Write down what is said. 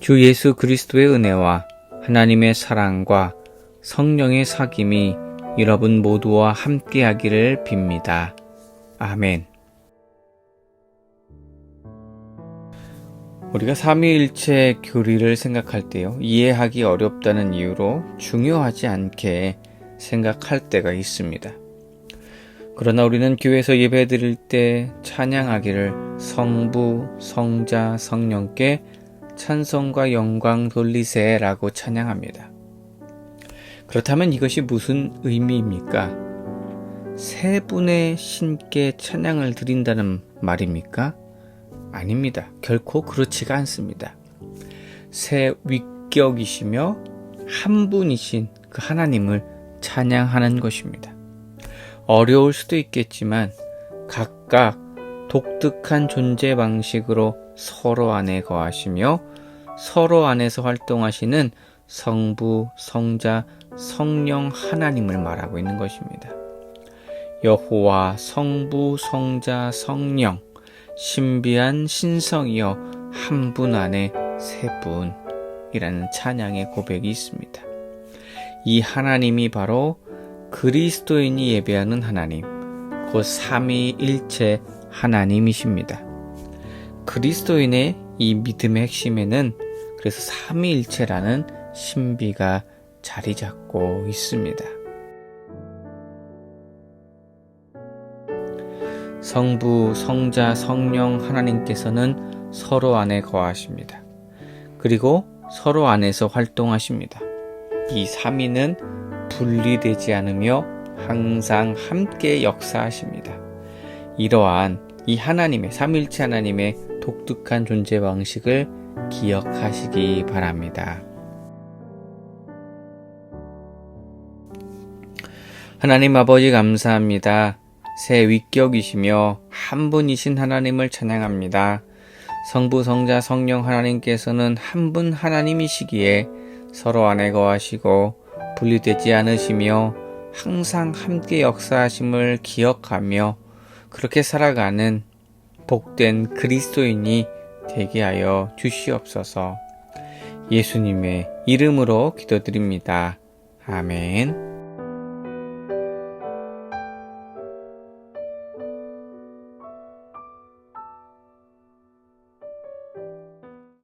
주 예수 그리스도의 은혜와 하나님의 사랑과 성령의 사귐이 여러분 모두와 함께하기를 빕니다. 아멘. 우리가 삼위일체 교리를 생각할 때요, 이해하기 어렵다는 이유로 중요하지 않게 생각할 때가 있습니다. 그러나 우리는 교회에서 예배 드릴 때 찬양하기를 성부, 성자, 성령께 찬송과 영광 돌리세 라고 찬양합니다. 그렇다면 이것이 무슨 의미입니까? 세 분의 신께 찬양을 드린다는 말입니까? 아닙니다. 결코 그렇지가 않습니다. 새 위격이시며 한 분이신 그 하나님을 찬양하는 것입니다. 어려울 수도 있겠지만 각각 독특한 존재 방식으로 서로 안에 거하시며 서로 안에서 활동하시는 성부, 성자, 성령 하나님을 말하고 있는 것입니다. 여호와, 성부, 성자, 성령, 신비한 신성이여 한 분 안에 세 분이라는 찬양의 고백이 있습니다. 이 하나님이 바로 그리스도인이 예배하는 하나님, 곧 삼위일체 하나님이십니다. 그리스도인의 이 믿음의 핵심에는 그래서 삼위일체라는 신비가 자리 잡고 있습니다. 성부, 성자, 성령 하나님께서는 서로 안에 거하십니다. 그리고 서로 안에서 활동하십니다. 이 삼위는 분리되지 않으며 항상 함께 역사하십니다. 이러한 이 하나님의 삼일체 하나님의 독특한 존재 방식을 기억하시기 바랍니다. 하나님 아버지 감사합니다. 새 위격이시며 한 분이신 하나님을 찬양합니다. 성부, 성자, 성령 하나님께서는 한 분 하나님이시기에 서로 안에 거하시고 분리되지 않으시며 항상 함께 역사하심을 기억하며 그렇게 살아가는 복된 그리스도인이 되게 하여 주시옵소서 예수님의 이름으로 기도드립니다. 아멘.